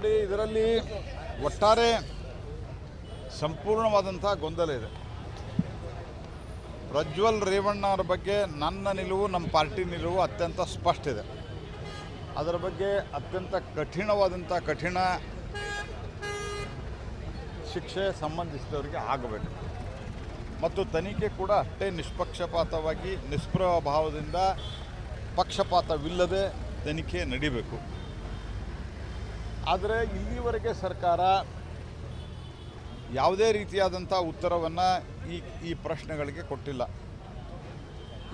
ನೋಡಿ ಇದರಲ್ಲಿ ಒಟ್ಟಾರೆ ಸಂಪೂರ್ಣವಾದಂಥ ಗೊಂದಲ ಇದೆ. ಪ್ರಜ್ವಲ್ ರೇವಣ್ಣ ಅವರ ಬಗ್ಗೆ ನನ್ನ ನಿಲುವು, ನಮ್ಮ ಪಾರ್ಟಿ ನಿಲುವು ಅತ್ಯಂತ ಸ್ಪಷ್ಟ ಇದೆ. ಅದರ ಬಗ್ಗೆ ಅತ್ಯಂತ ಕಠಿಣವಾದಂಥ ಕಠಿಣ ಶಿಕ್ಷೆ ಸಂಬಂಧಿಸಿದವರಿಗೆ ಆಗಬೇಕು. ಮತ್ತು ತನಿಖೆ ಕೂಡ ಅಷ್ಟೇ ನಿಷ್ಪಕ್ಷಪಾತವಾಗಿ, ನಿಷ್ಪ್ರಭಾವದಿಂದ ಪಕ್ಷಪಾತವಿಲ್ಲದೆ ತನಿಖೆ ನಡಿಬೇಕು. ಆದರೆ ಇಲ್ಲಿವರೆಗೆ ಸರ್ಕಾರ ಯಾವುದೇ ರೀತಿಯಾದಂಥ ಉತ್ತರವನ್ನು ಈ ಈ ಪ್ರಶ್ನೆಗಳಿಗೆ ಕೊಟ್ಟಿಲ್ಲ.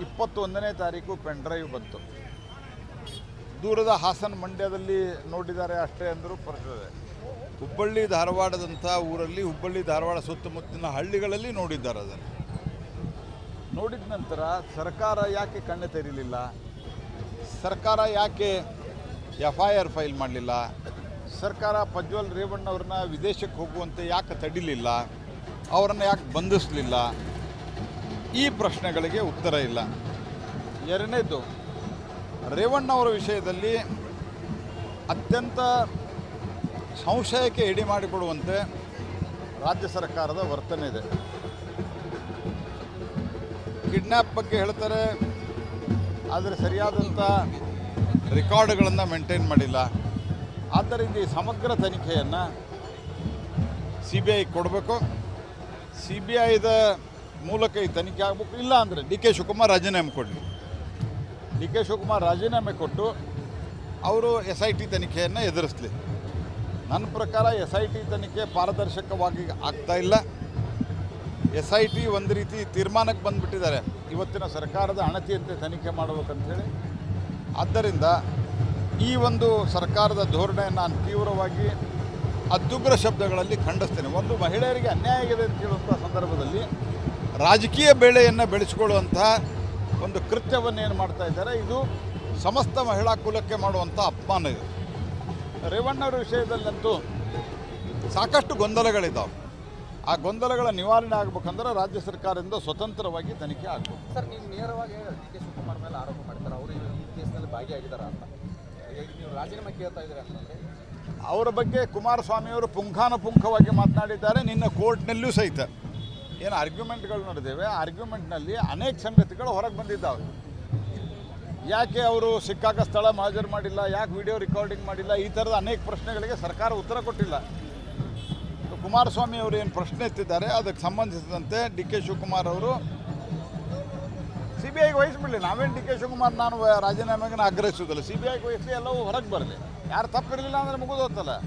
ಇಪ್ಪತ್ತೊಂದನೇ ತಾರೀಕು ಪೆನ್ಡ್ರೈವ್ ಬಂತು. ದೂರದ ಹಾಸನ ಮಂಡ್ಯದಲ್ಲಿ ನೋಡಿದ್ದಾರೆ ಅಷ್ಟೇ ಅಂದರೂ ಬರ್ತದೆ ಹುಬ್ಬಳ್ಳಿ, ಧಾರವಾಡದಂಥ ಊರಲ್ಲಿ ಹುಬ್ಬಳ್ಳಿ, ಧಾರವಾಡ ಸುತ್ತಮುತ್ತಲಿನ ಹಳ್ಳಿಗಳಲ್ಲಿ ನೋಡಿದ್ದಾರೆ ಅದನ್ನು. ನೋಡಿದ ನಂತರ ಸರ್ಕಾರ ಯಾಕೆ ಕಣ್ಣು ತೆರೀಲಿಲ್ಲ? ಸರ್ಕಾರ ಯಾಕೆ ಎಫ್ ಐ ಆರ್ ಫೈಲ್ ಮಾಡಲಿಲ್ಲ? ಸರ್ಕಾರ ಪ್ರಜ್ವಲ್ ರೇವಣ್ಣವ್ರನ್ನ ವಿದೇಶಕ್ಕೆ ಹೋಗುವಂತೆ ಯಾಕೆ ತಡಿಲಿಲ್ಲ? ಅವರನ್ನು ಯಾಕೆ ಬಂಧಿಸಲಿಲ್ಲ? ಈ ಪ್ರಶ್ನೆಗಳಿಗೆ ಉತ್ತರ ಇಲ್ಲ. ಎರಡನೇದು ರೇವಣ್ಣವರ ವಿಷಯದಲ್ಲಿ ಅತ್ಯಂತ ಸಂಶಯಕ್ಕೆ ಎಡೆ ಮಾಡಿಕೊಡುವಂತೆ ರಾಜ್ಯ ಸರ್ಕಾರದ ವರ್ತನೆ ಇದೆ. ಕಿಡ್ನ್ಯಾಪ್ ಬಗ್ಗೆ ಹೇಳ್ತಾರೆ, ಆದರೆ ಸರಿಯಾದಂಥ ರೆಕಾರ್ಡ್ಗಳನ್ನು ಮೇಂಟೈನ್ ಮಾಡಿಲ್ಲ. ಆದ್ದರಿಂದ ಈ ಸಮಗ್ರ ತನಿಖೆಯನ್ನು ಸಿ ಬಿ ಐ ಕೊಡಬೇಕು. ಸಿ ಬಿ ಐದ ಮೂಲಕ ಈ ತನಿಖೆ ಆಗಬೇಕು. ಇಲ್ಲ ಅಂದರೆ ಡಿ ಕೆ ಶಿವಕುಮಾರ್ ರಾಜೀನಾಮೆ ಕೊಡಲಿ. ಡಿ ಕೆ ಶಿವಕುಮಾರ್ ರಾಜೀನಾಮೆ ಕೊಟ್ಟು ಅವರು ಎಸ್ ಐ ಟಿ ತನಿಖೆಯನ್ನು ಎದುರಿಸಲಿ. ನನ್ನ ಪ್ರಕಾರ ಎಸ್ ಐ ಟಿ ತನಿಖೆ ಪಾರದರ್ಶಕವಾಗಿ ಆಗ್ತಾ ಇಲ್ಲ. ಎಸ್ ಐ ಟಿ ಒಂದು ರೀತಿ ತೀರ್ಮಾನಕ್ಕೆ ಬಂದುಬಿಟ್ಟಿದ್ದಾರೆ. ಇವತ್ತಿನ ಸರ್ಕಾರದ ಅಣತಿಯಂತೆ ತನಿಖೆ ಮಾಡಬೇಕಂತೇಳಿ. ಆದ್ದರಿಂದ ಈ ಒಂದು ಸರ್ಕಾರದ ಧೋರಣೆಯನ್ನು ನಾನು ತೀವ್ರವಾಗಿ ಅತ್ಯುಗ್ರ ಶಬ್ದಗಳಲ್ಲಿ ಖಂಡಿಸ್ತೇನೆ. ಒಂದು ಮಹಿಳೆಯರಿಗೆ ಅನ್ಯಾಯ ಆಗಿದೆ ಅಂತ ಹೇಳುವಂಥ ಸಂದರ್ಭದಲ್ಲಿ ರಾಜಕೀಯ ಬೆಳೆಯನ್ನು ಬೆಳೆಸಿಕೊಳ್ಳುವಂತಹ ಒಂದು ಕೃತ್ಯವನ್ನು ಏನು ಮಾಡ್ತಾ ಇದ್ದಾರೆ, ಇದು ಸಮಸ್ತ ಮಹಿಳಾ ಕುಲಕ್ಕೆ ಮಾಡುವಂಥ ಅಪಮಾನ ಇದು. ರೇವಣ್ಣವರ ವಿಷಯದಲ್ಲಂತೂ ಸಾಕಷ್ಟು ಗೊಂದಲಗಳಿದ್ದಾವೆ ಆ ಗೊಂದಲಗಳ ನಿವಾರಣೆ ಆಗಬೇಕಂದ್ರೆ ರಾಜ್ಯ ಸರ್ಕಾರದಿಂದ ಸ್ವತಂತ್ರವಾಗಿ ತನಿಖೆ ಆಗಬೇಕು. ಸರ್, ನೀವು ನೇರವಾಗಿ ಡಿ ಕೆ ಶಿವಕುಮಾರ್ ಮೇಲೆ ಆರೋಪ ಮಾಡ್ತಾರೆ. ಅವರು ಈ ಕೇಸ್ನಲ್ಲಿ ಭಾಗಿಯಾಗಿದ್ದಾರೆ ಅಂತ. ರಾಜೀನಾಮೆ ಕೇಳ್ತಾ ಇದ್ದಾರೆ ಅವರ ಬಗ್ಗೆ ಕುಮಾರಸ್ವಾಮಿಯವರು ಪುಂಖಾನುಪುಂಖವಾಗಿ ಮಾತನಾಡಿದ್ದಾರೆ, ನಿನ್ನ ಕೋರ್ಟ್ನಲ್ಲೂ ಸಹಿತ. ಏನು ಆರ್ಗ್ಯುಮೆಂಟ್ಗಳು ನಡೆದಿವೆ, ಆರ್ಗ್ಯುಮೆಂಟ್ನಲ್ಲಿ ಅನೇಕ ಸಂಗತಿಗಳು ಹೊರಗೆ ಬಂದಿದ್ದಾವೆ. ಯಾಕೆ ಅವರು ಸಿಕ್ಕಾಕ ಸ್ಥಳ ಮಾಜರ್ ಮಾಡಿಲ್ಲ, ಯಾಕೆ ವಿಡಿಯೋ ರೆಕಾರ್ಡಿಂಗ್ ಮಾಡಿಲ್ಲ, ಈ ಥರದ ಅನೇಕ ಪ್ರಶ್ನೆಗಳಿಗೆ ಸರ್ಕಾರ ಉತ್ತರ ಕೊಟ್ಟಿಲ್ಲ. ಕುಮಾರಸ್ವಾಮಿ ಅವರು ಏನು ಪ್ರಶ್ನೆ ಎತ್ತಿದ್ದಾರೆ, ಅದಕ್ಕೆ ಸಂಬಂಧಿಸಿದಂತೆ ಡಿ ಕೆ ಶಿವಕುಮಾರ್ ಅವರು ಸಿ ಬಿ ಐಗೆ ವಹಿಸ್ಬಿಡಲಿ. ನಾವೇನು ಡಿ ಕೆ ಶಿವಕುಮಾರ್ ನಾನು ರಾಜೀನಾಮೆಗೆ ಆಗ್ರಹಿಸುವುದಿಲ್ಲ ಸಿ ಬಿ ಐಗೆ ವಹಿಸಿ ಎಲ್ಲವೂ ಹೊರಗೆ ಬರಲಿ. ಯಾರು ತಪ್ಪಿರಲಿಲ್ಲ ಅಂದರೆ ಅಂದ್ರೆ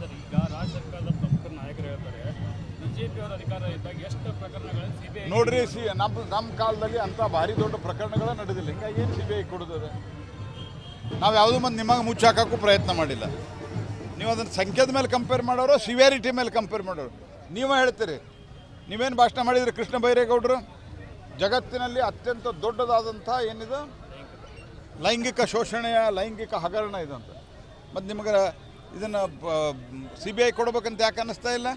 ಸರ್ ಈಗ ರಾಜ್ಯ ಸರ್ಕಾರದ ಪ್ರಮುಖ ನಾಯಕರು ಹೇಳ್ತಾರೆ ಬಿಜೆಪಿ ಅವರ ಅಧಿಕಾರ ಇದ್ದಾಗ ಎಷ್ಟು ಪ್ರಕರಣಗಳು ಸಿಬಿಐ ನೋಡ್ರಿ ಸಿ ನಮ್ಮ ನಮ್ಮ ಕಾಲದಲ್ಲಿ ಅಂಥ ಭಾರಿ ದೊಡ್ಡ ಪ್ರಕರಣಗಳೇ ನಡೆದಿಲ್ಲ. ಹಿಂಗಾಗಿ ಏನು ಸಿ ಬಿ ಐ ಕೊಡೋದು ನಾವು ಯಾವುದೂ ಮಂದಿ ನಿಮಗೆ ಮುಚ್ಚಿ ಹಾಕೋಕ್ಕೂ ಪ್ರಯತ್ನ ಮಾಡಿಲ್ಲ. ನೀವು ಅದನ್ನು ಸಂಖ್ಯೆದ ಮೇಲೆ ಕಂಪೇರ್ ಮಾಡೋರು ಸಿವಿಯಾರಿಟಿ ಮೇಲೆ ಕಂಪೇರ್ ಮಾಡೋರು. ನೀವೇ ಹೇಳ್ತೀರಿ. ನೀವೇನು ಭಾಷಣ ಮಾಡಿದ್ರಿ ಕೃಷ್ಣ ಬೈರೇಗೌಡರು? ಜಗತ್ತಿನಲ್ಲಿ ಅತ್ಯಂತ ದೊಡ್ಡದಾದಂಥ ಏನಿದು? ಲೈಂಗಿಕ ಶೋಷಣೆಯ ಲೈಂಗಿಕ ಹಗರಣ ಇದೆ ಅಂತ ಮತ್ತು ನಿಮಗೆ ಇದನ್ನು ಸಿ ಬಿ ಐ ಕೊಡ್ಬೇಕಂತ ಯಾಕೆ ಅನ್ನಿಸ್ತಾ ಇಲ್ಲ?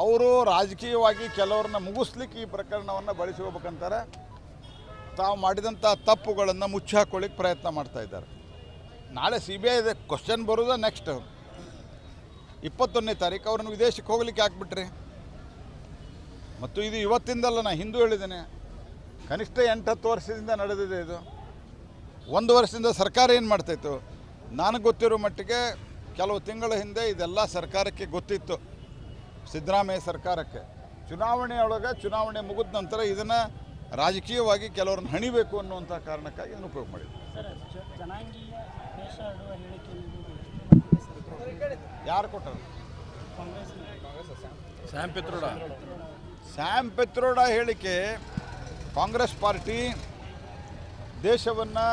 ಅವರು ರಾಜಕೀಯವಾಗಿ ಕೆಲವ್ರನ್ನ ಮುಗಿಸ್ಲಿಕ್ಕೆ ಈ ಪ್ರಕರಣವನ್ನು ಬಳಸ್ಕೋಬೇಕಂತಾರೆ ತಾವು ಮಾಡಿದಂಥ ತಪ್ಪುಗಳನ್ನು ಮುಚ್ಚಿ ಹಾಕೊಳ್ಳಿಕ್ಕೆ ಪ್ರಯತ್ನ ಮಾಡ್ತಾ ಇದ್ದಾರೆ. ನಾಳೆ ಸಿ ಬಿ ಐ ಕ್ವಶನ್ ಬರೋದ ನೆಕ್ಸ್ಟ್ ಇಪ್ಪತ್ತೊಂದನೇ ತಾರೀಕು ಅವ್ರನ್ನ ವಿದೇಶಕ್ಕೆ ಹೋಗ್ಲಿಕ್ಕೆ ಹಾಕ್ಬಿಟ್ರಿ ಮತ್ತು ಇದು ಇವತ್ತಿಂದಲ್ಲ ನಾನು ಹಿಂದೂ ಹೇಳಿದ್ದೇನೆ. ಕನಿಷ್ಠ ಎಂಟು ಹತ್ತು ವರ್ಷದಿಂದ ನಡೆದಿದೆ ಇದು. ಒಂದು ವರ್ಷದಿಂದ ಸರ್ಕಾರ ಏನು ಮಾಡ್ತಾಯಿತ್ತು ನನಗೆ ಗೊತ್ತಿರೋ ಮಟ್ಟಿಗೆ ಕೆಲವು ತಿಂಗಳ ಹಿಂದೆ ಇದೆಲ್ಲ ಸರ್ಕಾರಕ್ಕೆ ಗೊತ್ತಿತ್ತು. ಸಿದ್ದರಾಮಯ್ಯ ಸರ್ಕಾರಕ್ಕೆ. ಚುನಾವಣೆಯೊಳಗೆ ಚುನಾವಣೆ ಮುಗಿದ ನಂತರ ಇದನ್ನು ರಾಜಕೀಯವಾಗಿ ಕೆಲವ್ರನ್ನ ಹಣಿಬೇಕು ಅನ್ನುವಂಥ ಕಾರಣಕ್ಕಾಗಿ ಇದನ್ನು ಉಪಯೋಗ ಮಾಡಿದ್ರು ಯಾರು ಕೊಟ್ಟರು? ಸ್ಯಾಮ್ ಪಿತ್ರೋಡ ಹೇಳಿಕೆ, ಕಾಂಗ್ರೆಸ್ ಪಾರ್ಟಿ ದೇಶವನ್ನು,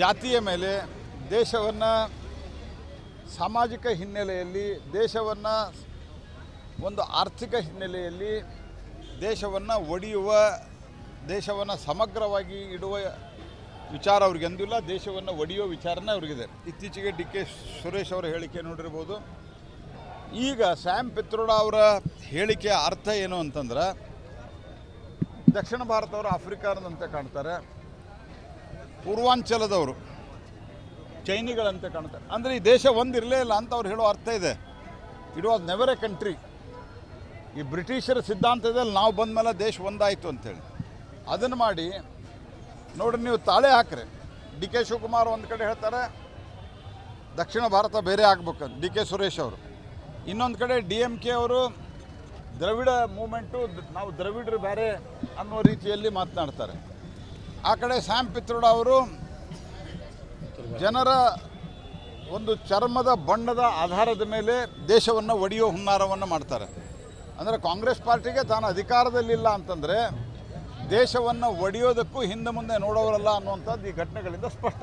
ಜಾತಿಯ ಮೇಲೆ ದೇಶವನ್ನು ಸಾಮಾಜಿಕ ಹಿನ್ನೆಲೆಯಲ್ಲಿ, ದೇಶವನ್ನು ಒಂದು ಆರ್ಥಿಕ ಹಿನ್ನೆಲೆಯಲ್ಲಿ ದೇಶವನ್ನು ಒಡೆಯುವ, ದೇಶವನ್ನು ಸಮಗ್ರವಾಗಿ ಇಡುವ ವಿಚಾರ ಅವ್ರಿಗೆ ಎಂದಿಲ್ಲ ದೇಶವನ್ನು ಒಡೆಯುವ ವಿಚಾರನೇ ಅವ್ರಿಗಿದೆ. ಇತ್ತೀಚೆಗೆ ಡಿ ಕೆ ಸುರೇಶ್ ಅವರ ಹೇಳಿಕೆ ನೋಡಿರ್ಬೋದು. ಈಗ ಸ್ಯಾಮ್ ಪಿತ್ರೋಡ ಅವರ ಹೇಳಿಕೆ ಅರ್ಥ ಏನು ಅಂತಂದ್ರೆ, ದಕ್ಷಿಣ ಭಾರತವರು ಆಫ್ರಿಕಾದಂತೆ ಕಾಣ್ತಾರೆ, ಪೂರ್ವಾಂಚಲದವರು ಚೈನಿಗಳಂತೆ ಕಾಣ್ತಾರೆ. ಅಂದರೆ ಈ ದೇಶ ಒಂದಿರಲೇ ಇಲ್ಲ ಅಂತ ಅವ್ರು ಹೇಳೋ ಅರ್ಥ ಇದೆ. It was never a country ಈ ಬ್ರಿಟಿಷರ ಸಿದ್ಧಾಂತದಲ್ಲಿ ನಾವು ಬಂದ ಮೇಲೆ ದೇಶ ಒಂದಾಯಿತು ಅಂತೇಳಿ. ಅದನ್ನು ಮಾಡಿ, ನೋಡಿ ನೀವು ತಾಳೆ ಹಾಕ್ರಿ. ಡಿ ಕೆ ಶಿವಕುಮಾರ್ ಒಂದು ಕಡೆ ಹೇಳ್ತಾರೆ, ದಕ್ಷಿಣ ಭಾರತ ಬೇರೆ ಆಗ್ಬೇಕಂತ ಡಿ ಕೆ ಸುರೇಶ್ ಅವರು. ಇನ್ನೊಂದು ಕಡೆ ಡಿ ಎಂ ಕೆ ಅವರು ದ್ರವಿಡ ಮೂಮೆಂಟು ನಾವು ದ್ರವಿಡರು ಬೇರೆ ಅನ್ನೋ ರೀತಿಯಲ್ಲಿ ಮಾತನಾಡ್ತಾರೆ. ಆ ಕಡೆ ಸ್ಯಾಮ್ ಪಿತ್ರೋಡ ಅವರು ಜನರ ಒಂದು ಚರ್ಮದ ಬಣ್ಣದ ಆಧಾರದ ಮೇಲೆ ದೇಶವನ್ನು ಒಡೆಯೋ ಹುನ್ನಾರವನ್ನು ಮಾಡ್ತಾರೆ. ಅಂದರೆ ಕಾಂಗ್ರೆಸ್ ಪಾರ್ಟಿಗೆ ತಾನು ಅಧಿಕಾರದಲ್ಲಿಲ್ಲ ಅಂತಂದರೆ ದೇಶವನ್ನು ಒಡೆಯೋದಕ್ಕೂ ಹಿಂದೆ ಮುಂದೆ ನೋಡೋರಲ್ಲ ಅನ್ನುವಂಥದ್ದು ಈ ಘಟನೆಗಳಿಂದ ಸ್ಪಷ್ಟ.